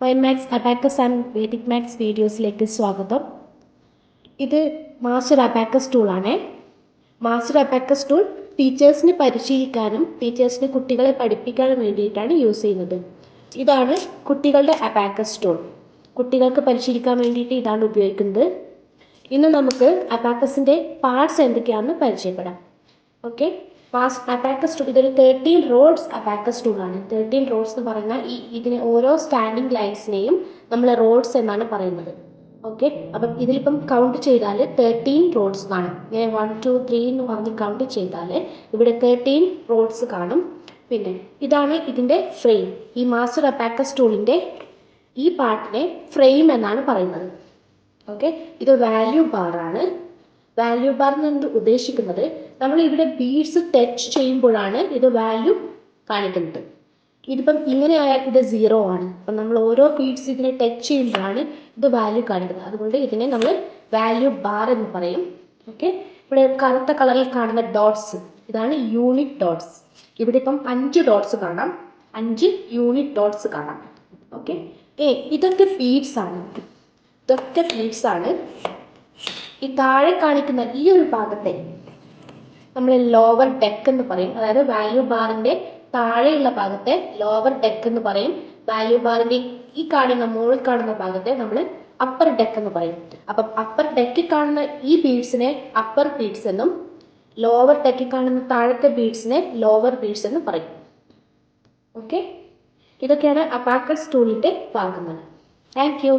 Maths abacus and vedic maths വീഡിയോസിലേക്ക് സ്വാഗതം. ഇത് master abacus ടൂളാണ് മാസ്റ്റർ അബാക്കസ് ടൂൾ ടീച്ചേഴ്സിന് പരിശീലിക്കാനും ടീച്ചേഴ്സിന് കുട്ടികളെ പഠിപ്പിക്കാനും വേണ്ടിയിട്ടാണ് യൂസ് ചെയ്യുന്നത്. ഇതാണ് കുട്ടികളുടെ അബാക്കസ് ടൂൾ കുട്ടികൾക്ക് പരിശീലിക്കാൻ വേണ്ടിയിട്ട് ഇതാണ് ഉപയോഗിക്കുന്നത്. ഇന്ന് നമുക്ക് അബാക്കസിന്റെ പാർട്സ് എന്തൊക്കെയാണെന്ന് പരിചയപ്പെടാം. ഓക്കെ മാസ് അബാക്കസ് ടൂൾ ഇതൊരു തേർട്ടീൻ റോഡ്സ് അബാക്കസ് ടൂളാണ് തേർട്ടീൻ റോഡ്സ് എന്ന് പറഞ്ഞാൽ ഈ ഇതിന് ഓരോ സ്റ്റാൻഡിങ് ലൈൻസിനെയും നമ്മൾ റോഡ്സ് എന്നാണ് പറയുന്നത്. ഓക്കെ അപ്പം ഇതിലിപ്പം കൗണ്ട് ചെയ്താൽ തേർട്ടീൻ റോഡ്സ് കാണും ഇങ്ങനെ വൺ ടു ത്രീ എന്ന് പറഞ്ഞ് കൗണ്ട് ചെയ്താൽ ഇവിടെ തേർട്ടീൻ റോഡ്സ് കാണും. പിന്നെ ഇതാണ് ഇതിന്റെ ഫ്രെയിം ഈ മാസ്റ്റർ അപാക്കസ് ടൂളിന്റെ ഈ പാർട്ടിനെ ഫ്രെയിം എന്നാണ് പറയുന്നത്. ഓക്കെ ഇത് വാല്യൂ ബാറാണ് വാല്യൂ ബാർ എന്ന് ഉദ്ദേശിക്കുന്നത്? നമ്മൾ ഇവിടെ ബീഡ്സ് ടച്ച് ചെയ്യുമ്പോഴാണ് ഇത് വാല്യൂ കാണിക്കുന്നത്. ഇതിപ്പം ഇങ്ങനെ ഇത് സീറോ ആണ്. അപ്പം നമ്മൾ ഓരോ ബീഡ്സ് ഇതിനെ ടച്ച് ചെയ്യുമ്പോഴാണ് ഇത് വാല്യൂ കാണിക്കുന്നത്. അതുകൊണ്ട് ഇതിനെ നമ്മൾ വാല്യൂ ബാർ എന്ന് പറയും. ഓക്കെ ഇവിടെ കറുത്ത കളറിൽ കാണുന്ന ഡോട്ട്സ് ഇതാണ് യൂണിറ്റ് ഡോട്ട്സ് ഇവിടെ ഇപ്പം അഞ്ച് ഡോട്ട്സ് കാണാം. അഞ്ച് യൂണിറ്റ് ഡോട്ട്സ് കാണാം. ഓക്കെ ഏ ഇതൊക്കെ ബീഡ്സ് ആണ്. ഇതൊക്കെ ബീഡ്സ് ആണ്. ഈ താഴെ കാണിക്കുന്ന ഈ ഒരു ഭാഗത്തെ നമ്മൾ ലോവർ ഡെക്ക് എന്ന് പറയും. അതായത് വാല്യൂ ബാറിന്റെ താഴെയുള്ള ഭാഗത്തെ ലോവർ ഡെക്ക് എന്ന് പറയും. വാല്യൂ ബാറിന്റെ ഈ കാണുന്ന മുകളിൽ കാണുന്ന ഭാഗത്തെ നമ്മൾ അപ്പർ ഡെക്ക് എന്ന് പറയും. അപ്പം അപ്പർ ഡെക്കിൽ കാണുന്ന ഈ ബീഡ്സിനെ അപ്പർ ബീഡ്സ് എന്നും ലോവർ ഡെക്കിൽ കാണുന്ന താഴത്തെ ബീഡ്സിനെ ലോവർ ബീഡ്സ് എന്ന് പറയും. ഓക്കെ ഇതൊക്കെയാണ് അപ്പാക്കസ് ടൂളിന്റെ ഭാഗങ്ങൾ. Thank you